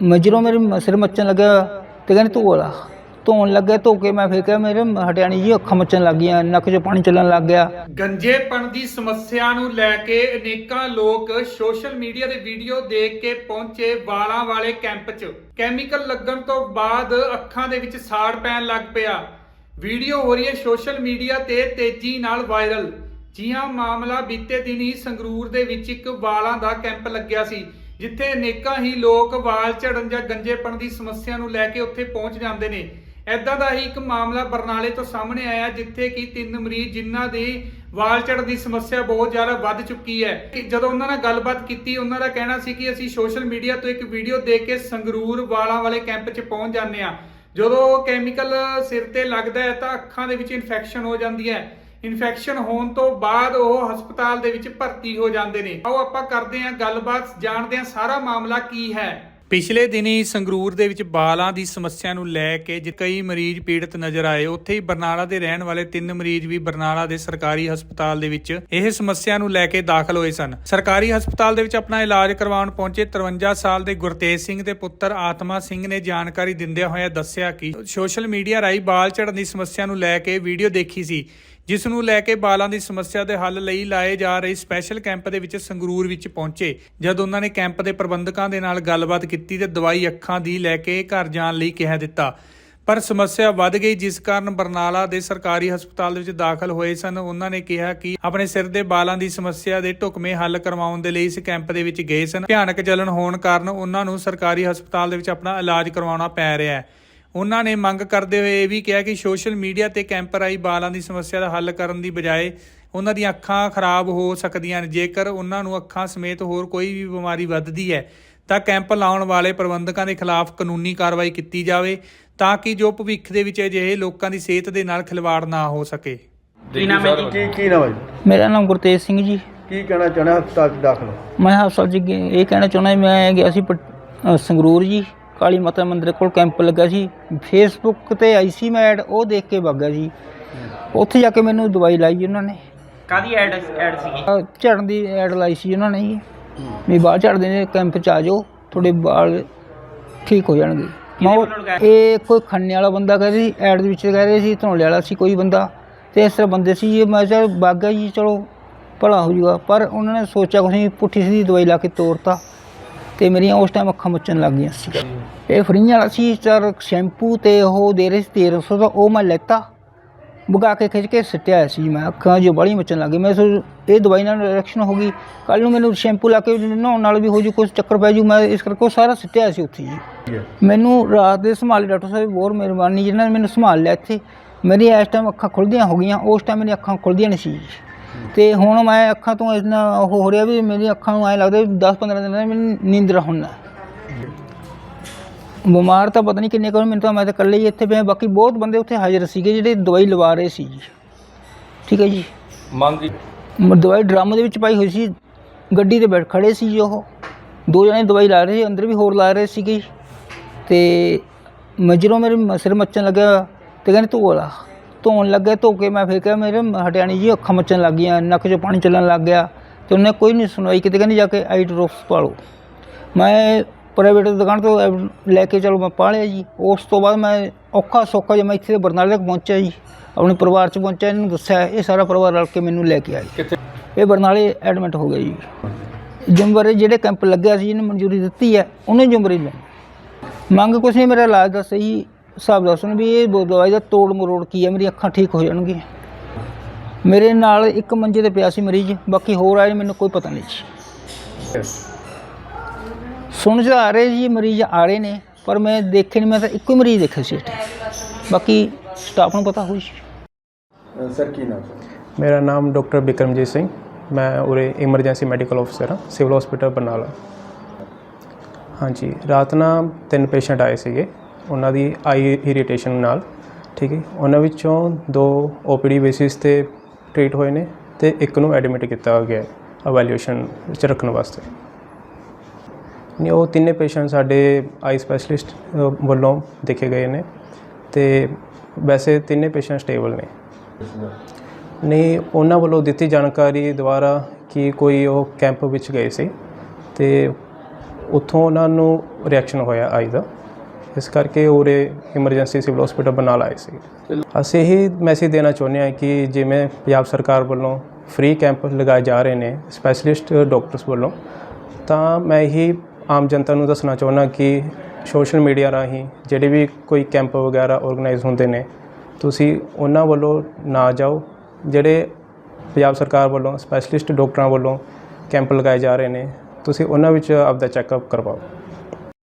ਮੈਂ ਜਦੋਂ ਮੇਰੇ ਸਿਰ ਮੱਚਣ ਲੱਗਿਆ ਤੇ ਕਹਿੰਦੇ ਧੋ ਲਾ ਧੋਣ ਲੱਗਿਆ ਧੋ ਕੇ ਮੈਂ ਫਿਰ ਕਿਹਾ ਮੇਰੇ ਹਟਿਆ ਜੀ, ਅੱਖਾਂ ਮੱਚਣ ਲੱਗ ਗਈਆਂ, ਨੱਕ 'ਚੋਂ ਪਾਣੀ ਚੱਲਣ ਲੱਗ ਗਿਆ। ਗੰਜੇਪਣ ਦੀ ਸਮੱਸਿਆ ਨੂੰ ਲੈ ਕੇ ਅਨੇਕਾਂ ਲੋਕ ਸੋਸ਼ਲ ਮੀਡੀਆ ਦੇ ਵੀਡੀਓ ਦੇਖ ਕੇ ਪਹੁੰਚੇ ਵਾਲਾਂ ਵਾਲੇ ਕੈਂਪ 'ਚ। ਕੈਮੀਕਲ ਲੱਗਣ ਤੋਂ ਬਾਅਦ ਅੱਖਾਂ ਦੇ ਵਿੱਚ ਸਾੜ ਪੈਣ ਲੱਗ ਪਿਆ। ਵੀਡੀਓ ਹੋ ਰਹੀ ਹੈ ਸੋਸ਼ਲ ਮੀਡੀਆ ਤੇ ਤੇਜ਼ੀ ਨਾਲ ਵਾਇਰਲ। ਜੀ ਹਾਂ ਮਾਮਲਾ ਬੀਤੇ ਦਿਨ ਹੀ ਸੰਗਰੂਰ ਦੇ ਵਿੱਚ ਇੱਕ ਵਾਲਾਂ ਦਾ ਕੈਂਪ ਲੱਗਿਆ ਸੀ। ਜਿੱਥੇ ਅਨੇਕਾਂ ਹੀ ਲੋਕ ਵਾਲ ਝੜਨ ਜਾਂ ਗੰਜੇਪਣ ਦੀ ਸਮੱਸਿਆ ਨੂੰ ਲੈ ਕੇ ਉੱਥੇ ਪਹੁੰਚ ਜਾਂਦੇ ਨੇ। ਐਦਾਂ ਦਾ ਹੀ ਇੱਕ ਮਾਮਲਾ ਬਰਨਾਲੇ ਤੋਂ ਸਾਹਮਣੇ ਆਇਆ, ਜਿੱਥੇ ਕਿ ਤਿੰਨ ਮਰੀਜ਼ ਜਿਨ੍ਹਾਂ ਦੇ ਵਾਲ ਝੜਨ ਦੀ ਸਮੱਸਿਆ ਬਹੁਤ ਜ਼ਿਆਦਾ ਵੱਧ ਚੁੱਕੀ ਹੈ। ਕਿ ਜਦੋਂ ਉਹਨਾਂ ਨਾਲ ਗੱਲਬਾਤ ਕੀਤੀ, ਉਹਨਾਂ ਦਾ ਕਹਿਣਾ ਸੀ ਕਿ ਅਸੀਂ ਸੋਸ਼ਲ ਮੀਡੀਆ ਤੋਂ ਇੱਕ ਵੀਡੀਓ ਦੇਖ ਕੇ ਸੰਗਰੂਰ ਵਾਲਾਂ ਵਾਲੇ ਕੈਂਪ 'ਚ ਪਹੁੰਚ ਜਾਂਦੇ ਆ ਜਦੋਂ ਕੈਮੀਕਲ ਸਿਰ ਤੇ ਲੱਗਦਾ ਹੈ ਤਾਂ ਅੱਖਾਂ ਦੇ ਵਿੱਚ ਇਨਫੈਕਸ਼ਨ ਹੋ ਜਾਂਦੀ ਹੈ। ਇਨਫੈਕਸ਼ਨ ਹੋਣ ਤੋਂ ਬਾਅਦ ਉਹ ਹਸਪਤਾਲ ਦੇ ਵਿੱਚ ਭਰਤੀ ਹੋ ਜਾਂਦੇ ਨੇ। ਆਓ ਆਪਾਂ ਕਰਦੇ ਹਾਂ ਗੱਲਬਾਤ, ਜਾਣਦੇ ਹਾਂ ਸਾਰਾ ਮਾਮਲਾ ਕੀ ਹੈ। ਪਿਛਲੇ ਦਿਨੀ ਸੰਗਰੂਰ ਦੇ ਵਿੱਚ ਬਾਲਾਂ ਦੀ ਸਮੱਸਿਆ ਨੂੰ ਲੈ ਕੇ ਜੇ ਕਈ ਮਰੀਜ਼ ਪੀੜਤ ਨਜ਼ਰ ਆਏ, ਉੱਥੇ ਹੀ ਬਰਨਾਲਾ ਦੇ ਰਹਿਣ ਵਾਲੇ ਤਿੰਨ ਮਰੀਜ਼ ਵੀ ਬਰਨਾਲਾ ਦੇ ਸਰਕਾਰੀ ਹਸਪਤਾਲ ਦੇ ਵਿੱਚ ਇਹ ਸਮੱਸਿਆ ਨੂੰ ਲੈ ਕੇ ਦਾਖਲ ਹੋਏ ਸਨ। ਸਰਕਾਰੀ ਹਸਪਤਾਲ ਦੇ ਵਿੱਚ ਆਪਣਾ ਇਲਾਜ ਕਰਵਾਉਣ ਪਹੁੰਚੇ 53 ਸਾਲ ਦੇ ਗੁਰਤੇਜ ਸਿੰਘ ਦੇ ਪੁੱਤਰ ਆਤਮਾ ਸਿੰਘ ਨੇ ਜਾਣਕਾਰੀ ਦਿੰਦਿਆਂ ਹੋਇਆ ਦੱਸਿਆ ਕਿ ਸੋਸ਼ਲ ਮੀਡੀਆ ਰਾਹੀਂ ਬਾਲ ਝੜਨ ਦੀ ਸਮੱਸਿਆ ਨੂੰ ਲੈ ਕੇ ਵੀਡੀਓ ਦੇਖੀ ਸੀ। ਜਿਸ ਨੂੰ ਲੈ ਕੇ ਬਾਲਾਂ ਦੀ ਸਮੱਸਿਆ ਦੇ ਹੱਲ ਲਈ ਲਾਏ ਜਾ ਰਹੇ ਸਪੈਸ਼ਲ ਕੈਂਪ ਦੇ ਵਿੱਚ ਸੰਗਰੂਰ ਵਿੱਚ ਪਹੁੰਚੇ। ਜਦ ਉਹਨਾਂ ਨੇ ਕੈਂਪ ਦੇ ਪ੍ਰਬੰਧਕਾਂ ਦੇ ਨਾਲ ਗੱਲਬਾਤ ਕੀਤੀ ਤੇ ਦਵਾਈ ਅੱਖਾਂ ਦੀ ਲੈ ਕੇ ਘਰ ਜਾਣ ਲਈ ਕਹਿ ਦਿੱਤਾ। ਪਰ ਸਮੱਸਿਆ ਵੱਧ ਗਈ, ਜਿਸ ਕਾਰਨ ਬਰਨਾਲਾ ਦੇ ਸਰਕਾਰੀ ਹਸਪਤਾਲ ਦੇ ਵਿੱਚ ਦਾਖਲ ਹੋਏ ਸਨ। ਉਹਨਾਂ ਨੇ ਕਿਹਾ ਕਿ ਆਪਣੇ ਸਿਰ ਦੇ ਬਾਲਾਂ ਦੀ ਸਮੱਸਿਆ ਦੇ ਢੁਕਵੇਂ ਹੱਲ ਕਰਵਾਉਣ ਦੇ ਲਈ ਇਸ ਕੈਂਪ ਦੇ ਵਿੱਚ ਗਏ ਸਨ। ਭਿਆਨਕ ਜਲਨ ਹੋਣ ਕਾਰਨ ਉਹਨਾਂ ਨੂੰ ਸਰਕਾਰੀ ਹਸਪਤਾਲ ਦੇ ਵਿੱਚ ਆਪਣਾ ਇਲਾਜ ਕਰਵਾਉਣਾ ਪੈ ਰਿਹਾ ਹੈ। ਉਹਨਾਂ ਨੇ ਮੰਗ ਕਰਦੇ ਹੋਏ ਇਹ ਵੀ ਕਿਹਾ ਕਿ ਸੋਸ਼ਲ ਮੀਡੀਆ ਤੇ ਕੈਂਪ ਰਾਹੀਂ ਬਾਲਾਂ ਦੀ ਸਮੱਸਿਆ ਦਾ ਹੱਲ ਕਰਨ ਦੀ ਬਜਾਏ ਉਹਨਾਂ ਦੀਆਂ ਅੱਖਾਂ ਖਰਾਬ ਹੋ ਸਕਦੀਆਂ ਨੇ। ਜੇਕਰ ਉਹਨਾਂ ਨੂੰ ਅੱਖਾਂ ਸਮੇਤ ਹੋਰ ਕੋਈ ਵੀ ਬਿਮਾਰੀ ਵੱਧਦੀ ਹੈ ਤਾਂ ਕੈਂਪ ਲਾਉਣ ਵਾਲੇ ਪ੍ਰਬੰਧਕਾਂ ਦੇ ਖਿਲਾਫ ਕਾਨੂੰਨੀ ਕਾਰਵਾਈ ਕੀਤੀ ਜਾਵੇ ਤਾਂ ਕਿ ਜੋ ਭਵਿੱਖ ਦੇ ਵਿੱਚ ਅਜਿਹੇ ਲੋਕਾਂ ਦੀ ਸਿਹਤ ਦੇ ਨਾਲ ਖਿਲਵਾੜ ਨਾ ਹੋ ਸਕੇ। ਕੀ ਨਾਮ ਹੈ ਜੀ? ਕੀ ਕੀ ਨਾਮ ਹੈ ਜੀ? ਮੇਰਾ ਨਾਮ ਗੁਰਤੇਜ ਸਿੰਘ ਜੀ। ਕੀ ਕਹਿਣਾ ਚਾਹਣਾ ਹਸਪਤਾਲ 'ਚ ਦਾਖਲ? ਹੋ ਮੈਂ ਹਸਪਤਾਲ 'ਚ ਗੇ- ਇਹ ਕਹਿਣਾ ਚਾਹੁੰਦਾ ਮੈਂ ਗਿਆ ਸੀ ਪਟ- ਅ, ਸੰਗਰੂਰ ਜੀ। ਕਾਲੀ ਮਾਤਾ ਮੰਦਿਰ ਕੋਲ ਕੈਂਪ ਲੱਗਾ ਸੀ। ਫੇਸਬੁੱਕ ਤੇ ਆਈ ਸੀ ਮੈਂ ਐਡ ਉਹ ਦੇਖ ਕੇ ਵਗ ਗਿਆ ਜੀ ਉੱਥੇ ਜਾ ਕੇ ਮੈਨੂੰ ਦਵਾਈ ਲਾਈ ਉਹਨਾਂ ਨੇ। ਕਾਦੀ ਐਡ ਐਡ ਸੀਗੀ? ਝੜਨ ਦੀ ਐਡ ਲਾਈ ਸੀ ਉਹਨਾਂ ਨੇ ਜੀ। ਵੀ ਬਾਲ ਝੜਦੇ ਨੇ ਕੈਂਪ 'ਚ ਆ ਜਾਓ ਤੁਹਾਡੇ ਵਾਲ ਠੀਕ ਹੋ ਜਾਣਗੇ। ਮੈਂ ਉਹ-? ਇਹ ਕੋਈ ਖੰਨੇ ਵਾਲਾ ਬੰਦਾ ਕਹਿ ਰਿਹਾ ਸੀ ਐਡ ਦੇ ਵਿੱਚ ਕਹਿ ਰਹੇ ਸੀ ਧੌਲੇ ਵਾਲਾ ਸੀ ਕੋਈ ਬੰਦਾ। ਤੇ ਇਸ ਤਰ੍ਹਾਂ ਬੰਦੇ ਸੀ ਇਹ ਮੈਂ ਚਲ ਬਾਗਾ ਜੀ ਚਲੋ ਭਲਾ ਹੋ ਜਾਊਗਾ ਪਰ ਉਹਨਾਂ ਨੇ ਸੋਚਿਆ ਕੁਛ ਨਹੀਂ ਪੁੱਠੀ ਸਿੱਧੀ ਦਵਾਈ ਲਾ ਕੇ ਤੋੜਤਾ ਤੇ ਮੇਰੀਆਂ ਉਸ ਟਾਈਮ ਅੱਖਾਂ ਮੁੱਚਣ ਲੱਗ ਗਈਆਂ ਸੀ। ਇਹ ਫਰੀ ਵਾਲਾ ਸੀ, ਸਰ, ਸ਼ੈਂਪੂ ਤੇ ਉਹ ਦੇ ਰਹੇ ਸੀ 1300 ਦਾ ਉਹ ਮੈਂ ਲੈਤਾ। ਬੁਗਾ ਕੇ ਖਿੱਚ ਕੇ ਸਿੱਟਿਆ ਹੋਇਆ ਸੀ, ਮੈਂ ਅੱਖਾਂ ਜੋ ਬੜੀ ਮੱਚਣ ਲੱਗ ਗਈ ਮੈਂ ਸੋਚ ਇਹ ਦਵਾਈ ਨਾਲ ਰਿਐਕਸ਼ਨ ਹੋ ਗਈ। ਕੱਲ ਨੂੰ ਮੈਨੂੰ ਸ਼ੈਂਪੂ ਲਾ ਕੇ ਨਹਾਉਣ ਨਾਲ ਵੀ ਹੋ ਜੂ ਕੁਝ ਚੱਕਰ ਪੈ ਜੂ। ਮੈਂ ਇਸ ਕਰਕੇ ਉਹ ਸਾਰਾ ਸਿੱਟਿਆ ਹੋਇਆ ਸੀ ਉੱਥੇ ਜੀ ਮੈਨੂੰ ਰਾਤ ਦੇ ਸੰਭਾਲੇ ਡਾਕਟਰ ਸਾਹਿਬ ਬਹੁਤ ਮਿਹਰਬਾਨੀ, ਜਿਨ੍ਹਾਂ ਨੇ ਮੈਨੂੰ ਸੰਭਾਲ ਲਿਆ ਇੱਥੇ। ਮੇਰੀ ਇਸ ਟਾਈਮ ਅੱਖਾਂ ਖੁੱਲਦੀਆਂ ਹੋ ਗਈਆਂ, ਉਸ ਟਾਈਮ ਮੇਰੀਆਂ ਅੱਖਾਂ ਖੁੱਲਦੀਆਂ ਨਹੀਂ ਸੀ। ਤੇ ਹੁਣ ਮੈਂ ਅੱਖਾਂ ਤੋਂ ਇਤਨਾ ਉਹ ਹੋ ਰਿਹਾ ਵੀ ਮੇਰੀ ਅੱਖਾਂ ਨੂੰ ਐ ਲੱਗਦਾ ਵੀ 10-15 ਦਿਨਾਂ ਮੈਨੂੰ ਨੀਂਦਰ ਹੋਣਾ ਬਿਮਾਰ ਤਾਂ ਪਤਾ ਨਹੀਂ ਕਿੰਨੇ ਕੋਲ ਮੈਨੂੰ ਤਾਂ ਮੈਂ ਤਾਂ ਇਕੱਲੇ ਹੀ ਇੱਥੇ ਪਿਆ ਬਾਕੀ ਬਹੁਤ ਬੰਦੇ ਉੱਥੇ ਹਾਜ਼ਰ ਸੀਗੇ ਜਿਹੜੇ ਦਵਾਈ ਲਵਾ ਰਹੇ ਸੀ ਜੀ। ਠੀਕ ਹੈ ਜੀ। ਮੰਗ ਦਵਾਈ ਡਰਮ ਦੇ ਵਿੱਚ ਪਾਈ ਹੋਈ ਸੀ ਗੱਡੀ ਤੇ ਬੈਠ ਖੜੇ ਸੀ ਜੀ ਉਹ। ਦੋ ਜਣੇ ਦਵਾਈ ਲਾ ਰਹੇ ਸੀ ਅੰਦਰ ਵੀ ਹੋਰ ਲਾ ਰਹੇ ਸੀਗੇ। ਤੇ ਮੈਂ ਜਦੋਂ ਮੇਰੇ ਸਿਰ ਮੱਚਣ ਲੱਗਿਆ ਤੇ ਕਹਿੰਦੇ ਧੋ ਲਾ ਧੋਣ ਲੱਗੇ ਧੋ ਕੇ ਮੈਂ ਫਿਰ ਕਿਹਾ ਮੇਰੇ ਮ- ਹਟਿਆ ਨਹੀਂ ਜੀ ਅੱਖਾਂ ਮੱਚਣ ਲੱਗ ਗਈਆਂ ਨੱਕ 'ਚੋਂ ਪਾਣੀ ਚੱਲਣ ਲੱਗ ਗਿਆ। ਤੇ ਉਹਨੇ ਕੋਈ ਨਹੀਂ ਸੁਣਵਾਈ ਕਿਤੇ ਕਹਿੰਦੀ ਜਾ ਕੇ ਆਈ ਡ੍ਰੌਪਸ ਪਾ ਲਓ ਮੈਂ ਪ੍ਰਾਈਵੇਟ ਦੁਕਾਨ ਤੋਂ ਲੈ ਕੇ ਚਲੋ ਮੈਂ ਪਾ ਲਿਆ ਜੀ। ਉਸ ਤੋਂ ਬਾਅਦ ਮੈਂ ਔਖਾ ਸੌਖਾ ਜਿਹਾ ਮੈਂ ਇੱਥੇ ਬਰਨਾਲੇ ਤੱਕ ਪਹੁੰਚਿਆ ਜੀ। ਆਪਣੇ ਪਰਿਵਾਰ 'ਚ ਪਹੁੰਚਿਆ ਇਹਨੂੰ ਦੱਸਿਆ ਇਹ ਸਾਰਾ ਪਰਿਵਾਰ ਰਲ ਕੇ ਮੈਨੂੰ ਲੈ ਕੇ ਆਏ। ਇਹ ਬਰਨਾਲੇ ਐਡਮਿਟ ਹੋ ਗਿਆ ਜੀ। ਜੰਬਰੇ ਜਿਹੜੇ ਕੈਂਪ ਲੱਗਿਆ ਸੀ ਇਹਨੂੰ ਮਨਜ਼ੂਰੀ ਦਿੱਤੀ ਹੈ ਉਹਨੇ ਜੰਬਰੇ ਲੈ ਮੰਗ ਕੁਛ ਨਹੀਂ ਮੇਰਾ ਇਲਾਜ ਦਾ ਸਹੀ ਹਿਸਾਬ ਦੱਸਣ ਵੀ ਇਹ ਦਵਾਈ ਦਾ ਤੋੜ ਮਰੋੜ ਕੀ ਹੈ ਮੇਰੀ ਅੱਖਾਂ ਠੀਕ ਹੋ ਜਾਣਗੀਆਂ। ਮੇਰੇ ਨਾਲ ਇੱਕ ਮੰਜੇ ਤੇ ਪਿਆ ਸੀ ਮਰੀਜ਼ ਬਾਕੀ ਹੋਰ ਆਏ ਮੈਨੂੰ ਕੋਈ ਪਤਾ ਨਹੀਂ ਜੀ। ਸੁਣ ਜਾ ਆ ਰਹੇ ਜੀ ਮਰੀਜ਼ ਆ ਰਹੇ ਨੇ ਪਰ ਮੈਂ ਦੇਖੇ ਨਹੀਂ ਮੈਂ ਤਾਂ ਇੱਕੋ ਹੀ ਮਰੀਜ਼ ਦੇਖਿਆ ਸੀ ਇੱਥੇ। ਬਾਕੀ ਸਟਾਫ ਨੂੰ ਪਤਾ ਹੋਈ ਸੀ ਸਰ ਕੀ ਨਾਮ ਮੇਰਾ ਨਾਮ ਡਾਕਟਰ ਬਿਕਰਮਜੀਤ ਸਿੰਘ ਮੈਂ ਉਰੇ ਇਮਰਜੈਂਸੀ ਮੈਡੀਕਲ ਅਫਸਰ ਹਾਂ ਸਿਵਲ ਹਸਪੀਟਲ ਬਰਨਾਲਾ। ਹਾਂਜੀ ਰਾਤ ਨਾ ਤਿੰਨ ਪੇਸ਼ੈਂਟ ਆਏ ਸੀਗੇ। ਉਹਨਾਂ ਦੀ ਆਈ ਇਰੀਟੇਸ਼ਨ ਨਾਲ, ਠੀਕ ਹੈ ਉਹਨਾਂ ਵਿੱਚੋਂ ਦੋ ਓਪੀਡੀ ਬੇਸਿਸ ਤੇ ਟ੍ਰੀਟ ਹੋਏ ਨੇ ਤੇ ਇੱਕ ਨੂੰ ਐਡਮਿਟ ਕੀਤਾ ਗਿਆ ਇਵੈਲੂਏਸ਼ਨ ਵਿੱਚ ਰੱਖਣ ਵਾਸਤੇ। ਨਹੀਂ ਉਹ ਤਿੰਨੇ ਪੇਸ਼ੈਂਟ ਸਾਡੇ ਆਈ ਸਪੈਸ਼ਲਿਸਟ ਵੱਲੋਂ ਦੇਖੇ ਗਏ ਨੇ ਤੇ ਵੈਸੇ ਤਿੰਨੇ ਪੇਸ਼ੈਂਟ ਸਟੇਬਲ ਨੇ। ਨਹੀਂ, ਉਹਨਾਂ ਵੱਲੋਂ ਦਿੱਤੀ ਜਾਣਕਾਰੀ ਦੁਆਰਾ ਕਿ ਕੋਈ ਉਹ ਕੈਂਪ ਵਿੱਚ ਗਏ ਸੀ ਤੇ ਉੱਥੋਂ ਉਹਨਾਂ ਨੂੰ ਰਿਐਕਸ਼ਨ ਹੋਇਆ ਆਈ ਦਾ। ਇਸ ਕਰਕੇ ਉਰੇ ਐਮਰਜੈਂਸੀ ਸਿਵਲ ਹਸਪੀਟਲ ਬਣਾ ਆਏ ਸੀ। ਅਸੀਂ ਇਹ ਮੈਸੇਜ ਦੇਣਾ ਚਾਹੁੰਦੇ ਹਾਂ ਕਿ ਜਿਵੇਂ ਪੰਜਾਬ ਸਰਕਾਰ ਵੱਲੋਂ ਫ੍ਰੀ ਕੈਂਪ ਲਗਾਏ ਜਾ ਰਹੇ ਨੇ ਸਪੈਸ਼ਲਿਸਟ ਡਾਕਟਰਸ ਵੱਲੋਂ, ਤਾਂ ਮੈਂ ਇਹੀ ਆਮ ਜਨਤਾ ਨੂੰ ਦੱਸਣਾ ਚਾਹੁੰਦਾ ਕਿ ਸੋਸ਼ਲ ਮੀਡੀਆ ਰਾਹੀਂ ਜਿਹੜੇ ਵੀ ਕੋਈ ਕੈਂਪ ਵਗੈਰਾ ਆਰਗੇਨਾਈਜ਼ ਹੁੰਦੇ ਨੇ, ਤੁਸੀਂ ਉਹਨਾਂ ਵੱਲੋਂ ਨਾ ਜਾਓ, ਜਿਹੜੇ ਪੰਜਾਬ ਸਰਕਾਰ ਵੱਲੋਂ ਸਪੈਸ਼ਲਿਸਟ ਡਾਕਟਰਾਂ ਵੱਲੋਂ ਕੈਂਪ ਲਗਾਏ ਜਾ ਰਹੇ ਨੇ, ਤੁਸੀਂ ਉਹਨਾਂ ਵਿੱਚ ਆਪਦਾ ਚੈੱਕਅਪ ਕਰਵਾਓ।